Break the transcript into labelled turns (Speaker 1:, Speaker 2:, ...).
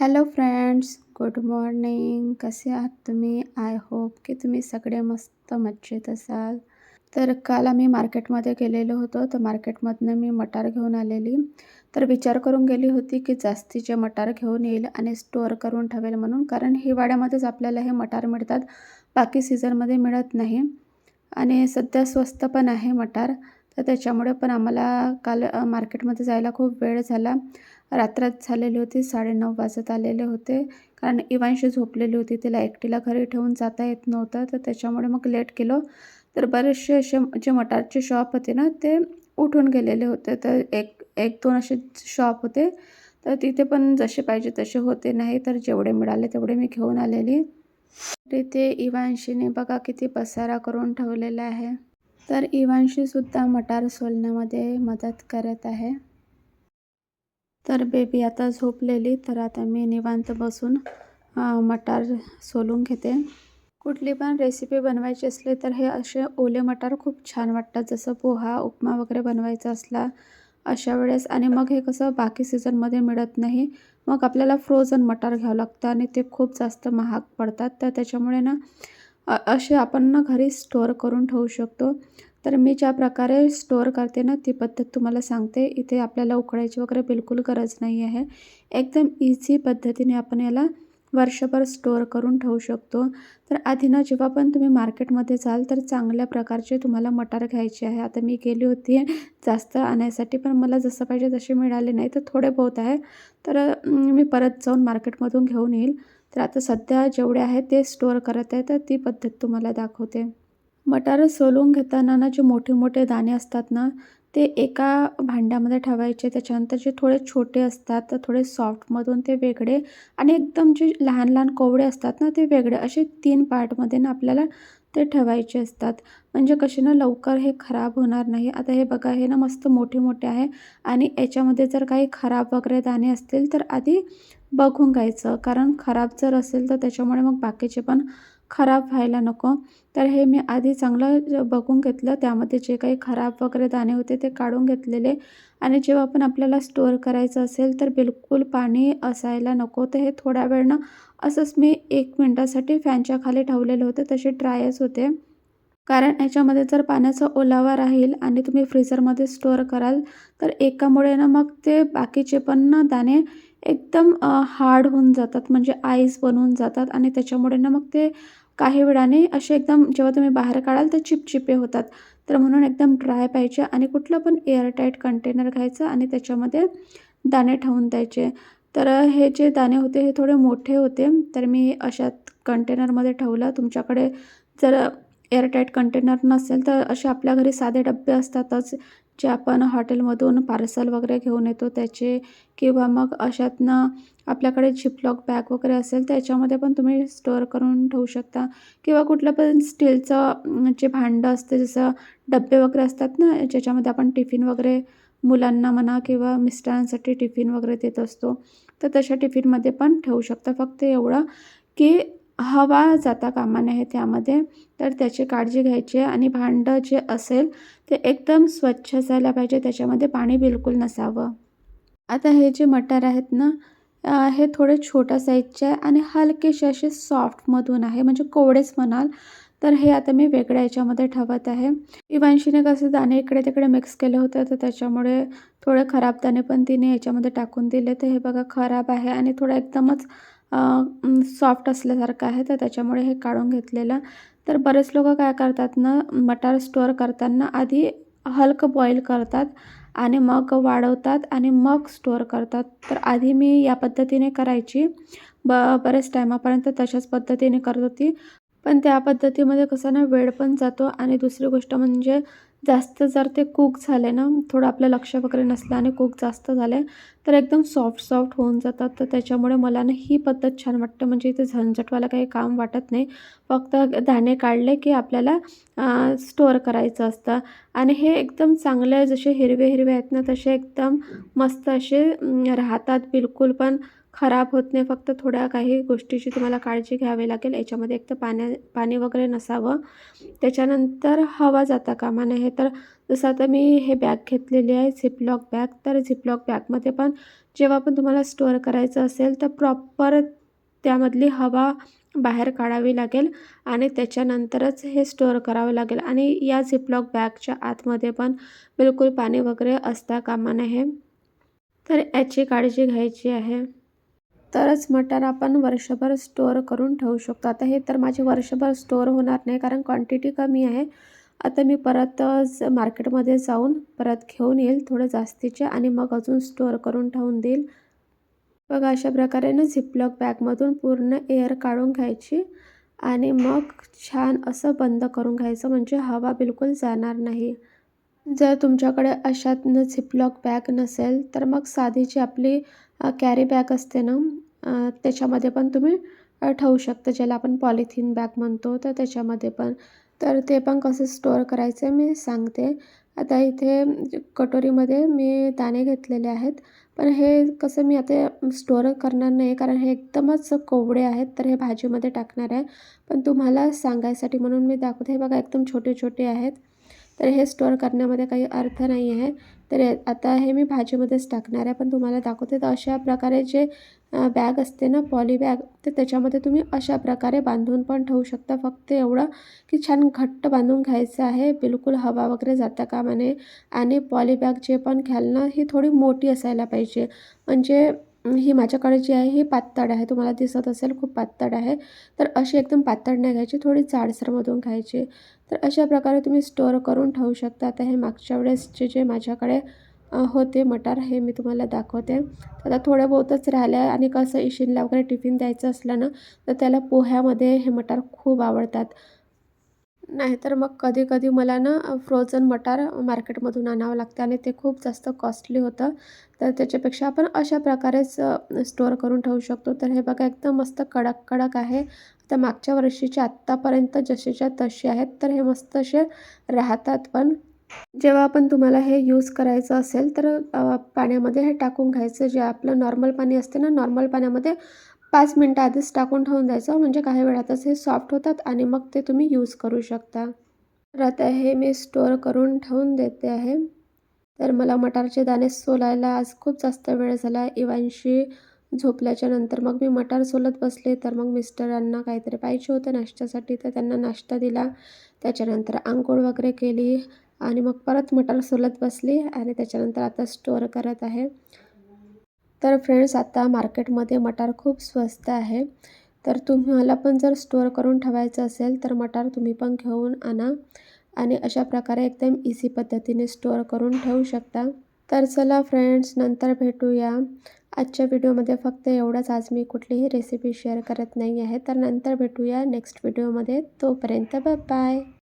Speaker 1: Hello friends good morning कसे आहात तुम्ही? आय होप की तुम्ही सगळे मस्त मज्जेत असाल. तर काल आम्ही मार्केटमध्ये गेलेलो होतो. तर मार्केटमधनं मी मटार घेऊन आलेली. तर विचार करून गेली होती की जास्तीचे मटार घेऊन येईल आणि स्टोअर करून ठेवेल म्हणून. कारण हिवाळ्यामध्येच आपल्याला हे मटार मिळतात. बाकी सीझनमध्ये मिळत नाही. आणि सध्या स्वस्त पण आहे मटार. तर त्याच्यामुळे पण आम्हाला काल मार्केटमध्ये जायला खूप वेळ झाला. रात्रात झालेली होती साडेनऊ वाजत आलेले होते. कारण इवांशी झोपलेली होती तिला एकटीला घरी ठेवून जाता येत नव्हतं तर त्याच्यामुळे मग लेट केलं. तर बरेचसे असे जे मटारचे शॉप होते ना ते उठून गेलेले होते. तर एक एक दोन असे शॉप होते. तर तिथे पण जसे पाहिजे तसे होते. नाही तर जेवढे मिळाले तेवढे मी घेऊन आलेली. तिथे इवांशीने बघा किती पसारा करून ठेवलेला आहे. तर इवांशीसुद्धा मटार सोलण्यामध्ये मदत करत आहे. तर बेबी आता झोपलेली तर आता मी निवांत बसून मटार सोलून घेते. कुठली पण रेसिपी बनवायची असली तर हे असे ओले मटार खूप छान वाटतात. जसं पोहा उपमा वगैरे बनवायचा असला अशा वेळेस. आणि मग हे कसं बाकी सीझनमध्ये मिळत नाही. मग आपल्याला फ्रोझन मटार घ्यावं लागतं आणि ते खूप जास्त महाग पडतात. तर त्याच्यामुळे ना असे आपण ना घरी स्टोअर करून ठेवू शकतो. तर मी ज्या प्रकारे स्टोअर करते ना ती पद्धत तुम्हाला सांगते. इथे आपल्याला उकळायची वगैरे बिलकुल गरज नाही आहे. एकदम इझी पद्धतीने आपण याला वर्षभर स्टोअर करून ठेवू शकतो. तर आधी ना जेव्हा पण तुम्ही मार्केटमध्ये जाल तर चांगल्या प्रकारचे तुम्हाला मटार घ्यायचे आहे. आता मी गेली होती जास्त आणायसाठी पण मला जसं पाहिजे तसे मिळाले नाही तर थोडे बहुत आहे. तर मी परत जाऊन मार्केटमधून घेऊन येईल. तर आता सध्या जेवढे आहे ते स्टोअर करत आहे तर ती पद्धत तुम्हाला दाखवते. मटार सोलून घेताना ना जे मोठे मोठे दाणे असतात ना ते एका भांड्यामध्ये ठेवायचे. त्याच्यानंतर जे थोडे छोटे असतात तर थोडे सॉफ्टमधून ते वेगळे आणि एकदम जे लहान लहान कोवडे असतात ना ते वेगळे. असे तीन पार्टमध्ये ना आपल्याला ते ठेवायचे असतात. म्हणजे कसे ना लवकर हे खराब होणार नाही. आता हे बघा हे ना मस्त मोठे मोठे आहे आणि याच्यामध्ये जर काही खराब वगैरे दाणे असतील तर आधी बघून घ्यायचं. कारण खराब जर असेल तर त्याच्यामुळे मग बाकीचे पण खराब व्हायला नको. तर हे मी आधी चांगलं बघून घेतलं. त्यामध्ये जे काही खराब वगैरे दाणे होते ते काढून घेतलेले. आणि जेव्हा पण आपल्याला स्टोअर करायचं असेल तर बिलकुल पाणी असायला नको. तर हे थोड्या वेळनं असंच मी एक मिनटासाठी फॅनच्या खाली ठेवलेले होते. तसे ड्रायच होते. कारण याच्यामध्ये जर पाण्याचा ओलावा राहील आणि तुम्ही फ्रीझरमध्ये स्टोअर कराल तर एकामुळे ना मग ते बाकीचे पण दाणे एकदम हार्ड होऊन जातात. म्हणजे आईस बनवून जातात आणि त्याच्यामुळे ना मग ते काही वेळाने असे एकदम जेव्हा तुम्ही बाहेर काढाल तर चिपचिपे होतात. तर म्हणून एकदम ड्राय पाहिजे आणि कुठलं पण एअरटाईट कंटेनर घ्यायचं आणि त्याच्यामध्ये दाणे ठेवून द्यायचे. तर हे जे दाणे होते हे थोडे मोठे होते. तर मी अशात कंटेनरमध्ये ठेवलं. तुमच्याकडे जर एअरटाईट कंटेनर नसेल तर असे आपल्या घरी साधे डबे असतातच. जे आपण हॉटेलमधून पार्सल वगैरे घेऊन येतो त्याचे किंवा मग अशातनं आपल्याकडे झिपलॉक बॅग वगैरे असेल त्याच्यामध्ये पण तुम्ही स्टोअर करून ठेवू शकता. किंवा कुठलं पण स्टीलचं जे भांडं असते जसं डबे वगैरे असतात ना ज्याच्यामध्ये आपण टिफिन वगैरे मुलांना म्हणा किंवा मिस्टरांसाठी टिफिन वगैरे देत असतो तर तशा टिफिनमध्ये पण ठेवू शकता. फक्त एवढं की हवा जाता कामा नये त्यामध्ये तर त्याची काळजी घ्यायची आणि भांडं जे असेल ते एकदम स्वच्छ असायला पाहिजे. त्याच्यामध्ये पाणी बिलकुल नसावं. आता हे जे मटर आहेत ना हे थोडे छोट्या साईजचे आहे आणि हलकेसे असे सॉफ्टमधून आहे. म्हणजे कोवडेच म्हणाल तर हे आता मी वेगळ्या याच्यामध्ये ठेवत आहे. इवांशीने कसं दाणे इकडे तिकडे मिक्स केले होते तर त्याच्यामुळे थोडे खराब दाणे पण तिने याच्यामध्ये टाकून दिले. तर हे बघा खराब आहे आणि थोडं एकदमच सॉफ्ट असल्यासारखं आहे तर त्याच्यामुळे हे काढून घेतलेलं. तर बरेच लोक काय करतात ना मटार स्टोअर करताना आधी हलकं बॉईल करतात आणि मग वाढवतात आणि मग स्टोअर करतात. तर आधी मी या पद्धतीने करायची. ब बऱ्याच टायमापर्यंत तशाच पद्धतीने करत होती. पण त्या पद्धतीमध्ये कसं ना वेळ पण जातो आणि दुसरी गोष्ट म्हणजे जास्त जर ते कुक झाले ना थोडं आपलं लक्ष वगैरे नसलं आणि कुक जास्त झाले तर एकदम सॉफ्ट सॉफ्ट होऊन जातात. तर त्याच्यामुळे मला ना ही पद्धत छान वाटते. म्हणजे इथे झंझटवाला काही काम वाटत नाही. फक्त धाणे काढले की आपल्याला स्टोअर करायचं असतं. आणि हे एकदम चांगले जसे हिरवे हिरवे आहेत ना तसे एकदम मस्त असे राहतात बिलकुल. पण खराब होत नाही. फक्त थोड्या काही गोष्टीची तुम्हाला काळजी घ्यावी लागेल. याच्यामध्ये एक तर पाण्या पाणी वगैरे नसावं. त्याच्यानंतर हवा जाता कामा नये. तर जसं आता मी हे बॅग घेतलेली आहे झिपलॉक बॅग. तर झिपलॉक बॅगमध्ये पण जेव्हा पण तुम्हाला स्टोअर करायचं असेल तर प्रॉपर त्यामधली हवा बाहेर काढावी लागेल आणि त्याच्यानंतरच हे स्टोअर करावं लागेल. आणि या झिपलॉक बॅगच्या आतमध्ये पण बिलकुल पाणी वगैरे असता कामा नये. तर याची काळजी घ्यायची आहे. तरच मटार आपण वर्षभर स्टोअर करून ठेवू शकतो. आता हे तर माझे वर्षभर स्टोअर होणार नाही कारण क्वांटिटी कमी आहे. आता मी परत मार्केटमध्ये जाऊन परत घेऊन येईल थोडं जास्तीचे आणि मग अजून स्टोअर करून ठेवून देईल. बघा अशा प्रकारे ना झिपलॉक बॅगमधून पूर्ण एअर काढून घ्यायची आणि मग छान असं बंद करून घ्यायचं म्हणजे हवा बिलकुल जाणार नाही. जर तुमच्याकडे अशातनं झिपलॉक बॅग नसेल तर मग साधी जी आपली कॅरी बॅग असते ना त्याच्यामध्ये पण तुम्ही ठेवू शकता. ज्याला आपण पॉलिथिन बॅग म्हणतो तर त्याच्यामध्ये पण. तर ते पण कसं स्टोअर करायचं मी सांगते. आता इथे कटोरीमध्ये मी दाणे घेतलेले आहेत. पण हे कसं मी आता स्टोअर करणार नाही कारण हे एकदमच कोवडे आहेत तर हे भाजीमध्ये टाकणार आहे. पण तुम्हाला सांगायसाठी म्हणून मी दाखवते. हे बघा एकदम छोटे छोटे आहेत. तर हे स्टोअर करण्यामध्ये काही अर्थ नाही आहे. तर आता हे मी भाजीमध्येच टाकणार आहे. पण तुम्हाला दाखवते तर अशा प्रकारे जे बॅग असते ना पॉली बॅग तर त्याच्यामध्ये तुम्ही अशा प्रकारे बांधून पण ठेवू शकता. फक्त एवढं की छान घट्ट बांधून घ्यायचं आहे. बिलकुल हवा वगैरे जाता कामा नये. आणि पॉली बॅग जे पण घ्याल ना ही थोडी मोठी असायला पाहिजे. म्हणजे ही माझ्याकडे जी आहे ही पातळ आहे. तुम्हाला दिसत असेल खूप पातळ आहे. तर अशी एकदम पातळ नाही घ्यायची थोडी जाडसरमधून घ्यायची. तर अशा प्रकारे तुम्ही स्टोअर करून ठेवू शकता. आता हे मागच्या वेळेसचे जे माझ्याकडे होते मटार हे मी तुम्हाला दाखवते. आता थोड्या बहुतच राहिल्या आणि कसं इशिनला वगैरे टिफिन द्यायचं असलं ना तर त्याला पोह्यामध्ये हे मटार खूप आवडतात. नाहीतर मग कधी कधी मला ना फ्रोझन मटार मार्केटमधून आणावं लागतं आणि ते खूप जास्त कॉस्टली होतं. तर त्याच्यापेक्षा आपण अशा प्रकारेच स्टोअर करून ठेवू शकतो. तर हे बघा एकदम मस्त कडक कडक आहे. तर मागच्या वर्षीचे आत्तापर्यंत जसेच्या तसे आहेत तर हे मस्त असे राहतात पण. जेव्हा आपण तुम्हाला हे यूज करायचं असेल तर पाण्यामध्ये हे टाकून घ्यायचं. जे आपलं नॉर्मल पाणी असते ना नॉर्मल पाण्यामध्ये पाच मिनटं आधीच टाकून ठेवून द्यायचं. म्हणजे काही वेळातच हे सॉफ्ट होतात आणि मग ते तुम्ही यूज करू शकता. तर आता हे मी स्टोअर करून ठेवून देते आहे. तर मला मटारचे दाणे सोलायला आज खूप जास्त वेळ झाला. इवांशी झोपल्याच्या नंतर मग मी मटार सोलत बसले. तर मग मिस्टरांना काहीतरी पाहिजे होतं नाश्त्यासाठी. तर त्यांना नाश्ता दिला. त्याच्यानंतर आंघोळ वगैरे केली. आणि मग परत मटार सोलत बसली. आणि त्याच्यानंतर आता स्टोअर करत आहे. तर फ्रेंड्स आता मार्केटमध्ये मटार खूप स्वस्त आहे. तर तुम्हाला पण जर स्टोअर करून ठेवायचं असेल तर मटार तुम्ही पण घेऊन आणा आणि अशा प्रकारे एकदम इझी पद्धतीने स्टोअर करून ठेवू शकता. तर चला फ्रेंड्स नंतर भेटूया. आजच्या व्हिडिओमध्ये फक्त एवढंच. आज मी कुठलीही रेसिपी शेअर करत नाही आहे. तर नंतर भेटूया नेक्स्ट व्हिडिओमध्ये तोपर्यंत बाय